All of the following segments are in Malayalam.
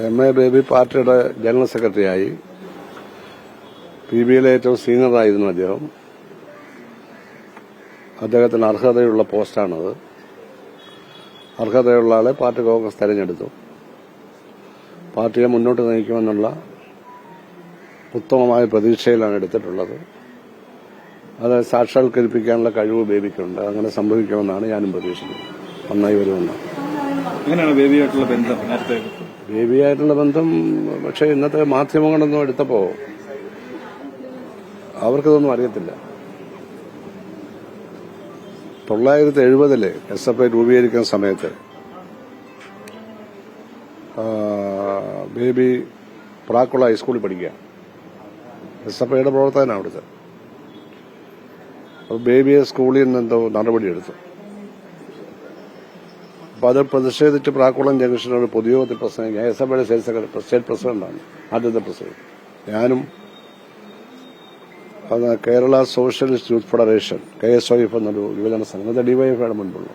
എം എ ബേബി പാർട്ടിയുടെ ജനറൽ സെക്രട്ടറിയായി. പി ബിയിലെ ഏറ്റവും സീനിയറായിരുന്നു അദ്ദേഹം. അദ്ദേഹത്തിന് അർഹതയുള്ള പോസ്റ്റാണത്. അർഹതയുള്ള ആളെ പാർട്ടി കോൺഗ്രസ് തെരഞ്ഞെടുത്തു. പാർട്ടിയെ മുന്നോട്ട് നയിക്കുമെന്നുള്ള ഉത്തമമായ പ്രതീക്ഷയിലാണ് എടുത്തിട്ടുള്ളത്. അത് സാക്ഷാത്കരിപ്പിക്കാനുള്ള കഴിവ് ബേബിക്കുണ്ട്. അങ്ങനെ സംഭവിക്കുമെന്നാണ് ഞാനും പ്രതീക്ഷിക്കുന്നത്. നന്നായി വരുമെന്നാണ് എങ്ങനെയാണ് ബേബിയായിട്ടുള്ള ബന്ധം നേരത്തെ? ബേബിയായിട്ടുള്ള ബന്ധം പക്ഷെ ഇന്നത്തെ മാധ്യമങ്ങളൊന്നും എടുത്തപ്പോ അവർക്കതൊന്നും അറിയത്തില്ല. തൊള്ളായിരത്തി എഴുപതിൽ എസ് എഫ് ഐ രൂപീകരിക്കുന്ന സമയത്ത് ബേബി പ്രാക്കുള ഹൈസ്കൂളിൽ പഠിക്കുക. എസ് എഫ് ഐയുടെ പ്രവർത്തകനാണ് അവിടുത്തെ. അപ്പോൾ ബേബിയെ സ്കൂളിൽ നിന്ന് എന്തോ നടപടിയെടുത്തു. അപ്പൊ അത് പ്രതിഷേധിച്ച് പ്രാക്കുളം ജംഗ്ഷനിൽ പൊതുയോഗത്തിൽ പ്രസംഗിക്കാൻ എസ് എഫ് ഐയുടെ സ്റ്റേറ്റ് സെക്രട്ടറി സ്റ്റേറ്റ് പ്രസിഡന്റാണ് ആദ്യത്തെ പ്രസിഡന്റ് ഞാനും Kerala socialist youth federation K S O F എന്നൊരു യുവജന സംഘം. അത് ഡിവൈഎഫ്ഐയുടെ മുൻപുള്ളു.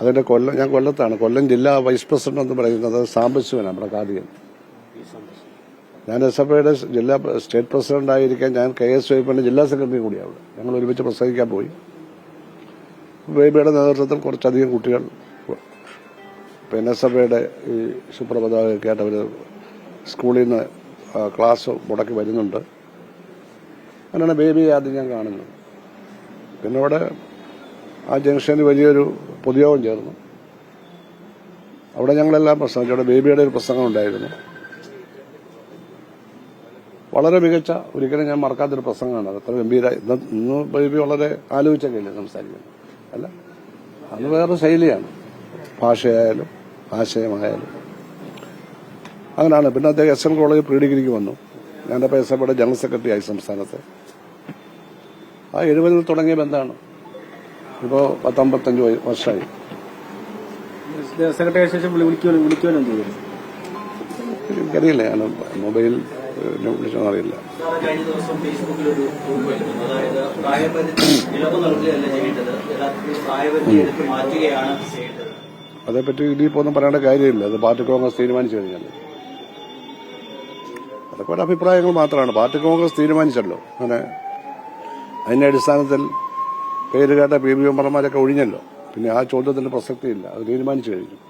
അതിന്റെ കൊല്ലം ഞാൻ കൊല്ലത്താണ്. കൊല്ലം ജില്ലാ വൈസ് പ്രസിഡന്റ് എന്ന് പറയുന്നത് സാംബശിവനാണ് നമ്മുടെ കാർഡിയൻ. ഞാൻ എസ് എഫ് ഐയുടെ ജില്ലാ സ്റ്റേറ്റ് പ്രസിഡന്റ് ആയിരിക്കാൻ ഞാൻ കെ എസ് എഫിന്റെ ജില്ലാ സെക്രട്ടറി കൂടിയാണ് ഞങ്ങൾ ഒരുമിച്ച് പ്രസംഗിക്കാൻ പോയി. ബേബിയുടെ നേതൃത്വത്തിൽ കുറച്ചധികം കുട്ടികൾ ഐയുടെ ഈ സുപ്രഭാതമൊക്കെ ആയിട്ട് അവർ സ്കൂളിൽ നിന്ന് ക്ലാസ് മുടക്കി വരുന്നുണ്ട്. അങ്ങനെയാണ് ബേബി ആദ്യം ഞാൻ കാണുന്നത്. പിന്നെ അവിടെ ആ ജംഗ്ഷനിൽ വലിയൊരു പൊതുയോഗം ചേർന്നു. അവിടെ ഞങ്ങളെല്ലാം പ്രസംഗിച്ചു. അവിടെ ബേബിയുടെ ഒരു പ്രസംഗം ഉണ്ടായിരുന്നു. വളരെ മികച്ച ഒരിക്കലും ഞാൻ മറക്കാത്തൊരു പ്രസംഗമാണ് അത്. അത്ര ഗംഭീര ഇന്ന് ബേബി വളരെ ആലോചിച്ചൊക്കെ ഇല്ലേ സംസാരിക്കുന്നത്. അല്ല അത് വേറെ ശൈലിയാണ്. ഭാഷയായാലും ആശയമായാലും. അങ്ങനെയാണ്. പിന്നെ അദ്ദേഹം എസ് എൻ കോളേജ് പ്രീ ഡിഗ്രിക്ക് വന്നു. ഞാൻ അപ്പോൾ എസ് എഫയുടെ ജനറൽ സെക്രട്ടറി ആയി സംസ്ഥാനത്ത്. ആ എഴുപതിൽ തുടങ്ങിയ ബന്ധമാണ്. ഇപ്പോൾ പത്തൊമ്പത്തഞ്ച് വർഷമായി. എനിക്കറിയില്ല. ഞാൻ മൊബൈൽ വിളിച്ചോന്ന് അറിയില്ല. കഴിഞ്ഞ ദിവസം ഫേസ്ബുക്കിൽ ഒരു അതായത് പ്രായപരിധി ഇളവ് നൽകുകയല്ല ചെയ്യേണ്ടത്. യഥാർത്ഥത്തിൽ പ്രായപരിധി എടുത്ത് മാറ്റുകയാണ് ചെയ്യേണ്ടത്. അതേപ്പറ്റി ഇനിയിപ്പോ ഒന്നും പറയേണ്ട കാര്യമില്ല. അത് പാർട്ടി കോൺഗ്രസ് തീരുമാനിച്ചു കഴിഞ്ഞാൽ. അതൊക്കെ ഒരു അഭിപ്രായങ്ങൾ മാത്രമാണ്. പാർട്ടി കോൺഗ്രസ് തീരുമാനിച്ചല്ലോ. അങ്ങനെ അതിന്റെ അടിസ്ഥാനത്തിൽ പേര് കേട്ട പി ബി മെമ്പർമാരൊക്കെ ഒഴിഞ്ഞല്ലോ. പിന്നെ ആ ചോദ്യത്തിന് പ്രസക്തിയില്ല. അത് തീരുമാനിച്ചു കഴിഞ്ഞു.